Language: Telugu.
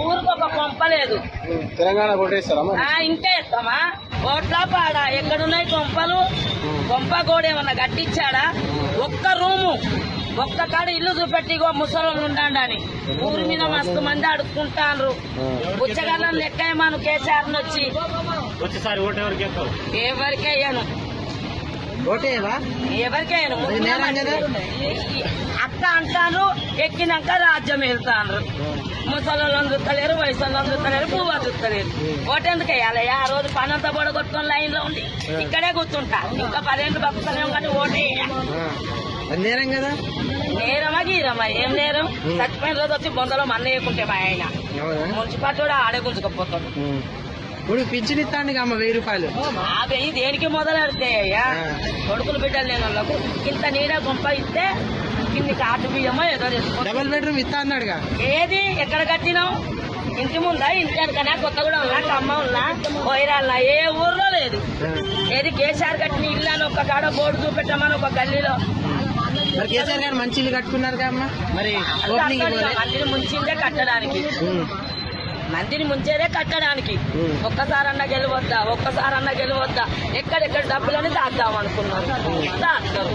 ఊరికి ఒక కొంప లేదు. తెలంగాణ ఇంకా ఎత్తామా? ఓట్లా పాడా? ఎక్కడున్నాయి కొంపలు? కొంప కూడా ఏమన్నా కట్టించాడా? ఒక్క రూము ఒక్క కాడ ఇల్లు చూపెట్టి ఇగో ముసలోళ్ళు ఉండండి అని. ఊరి మీద మస్తు మంది అడుక్కుంటాండ్రు బుచ్చగల్లం లెక్కయమాను కేసీఆర్ వచ్చి వచ్చేసారి ఓటు అక్క అంటారు ఎక్కినాక రాజ్యం వెళ్తాండ్రు. ముసలోళ్ళు అందుతలేరు వయసు అందుతలేరు పువ్వు అందుతలేరు. ఓటెందుకు వేయాలయ్యా ఆ రోజు పనంతా పొడగొట్టుకొని లైన్లో ఉండి ఇక్కడే కూర్చుంటా. ఇంకా పదేళ్ళు బతుకుతానేమో కానీ ఓటే నేరం కదా? నేరమా గీరమా? ఏం నేరం? చచ్చిపోయిన రోజు వచ్చి బొందలో మన్న వేయకుంటే మా ఆయన. మున్సిపాలిటీ కూడా ఆడే గుంజుకపోతాడు. ఇప్పుడు పింఛన్ ఇస్తాను అమ్మ వెయ్యి రూపాయలు? ఆ వెయ్యి దేనికి మొదలెడతాయ్యా. కొడుకులు బిడ్డలు లేని వాళ్ళకు ఇంత నీడ గుంప ఇస్తే ఇన్ని కాటు బియ్యమో ఏదో తెచ్చుకో. డబల్ బెడ్రూమ్ ఇస్తా అన్నాడుగా. ఏది? ఎక్కడ కట్టినావు? ఇంటి ముందా? ఇంటి వెనకనా? కొత్తగూడెం ఉన్నా ఖమ్మం ఉన్నా కోయిరాలనా ఏ ఊర్లో లేదు. ఏది? కేసీఆర్ కట్టిన ఇల్లు అని ఒక కాడ బోర్డు చూపెట్టామని ఒక గల్లీలో. మరి కేసీఆర్ గారు మంచి ఇల్లు కట్టుకున్నారు అమ్మ? మరి మందిని ముంచిందే కట్టడానికి. మందిని ముంచేదే కట్టడానికి. ఒక్కసారన్నా గెలవద్దా? ఒక్కసారన్నా గెలవద్దా? ఎక్కడెక్కడ డబ్బులని దాద్దాం అనుకున్నారు. దాస్తారు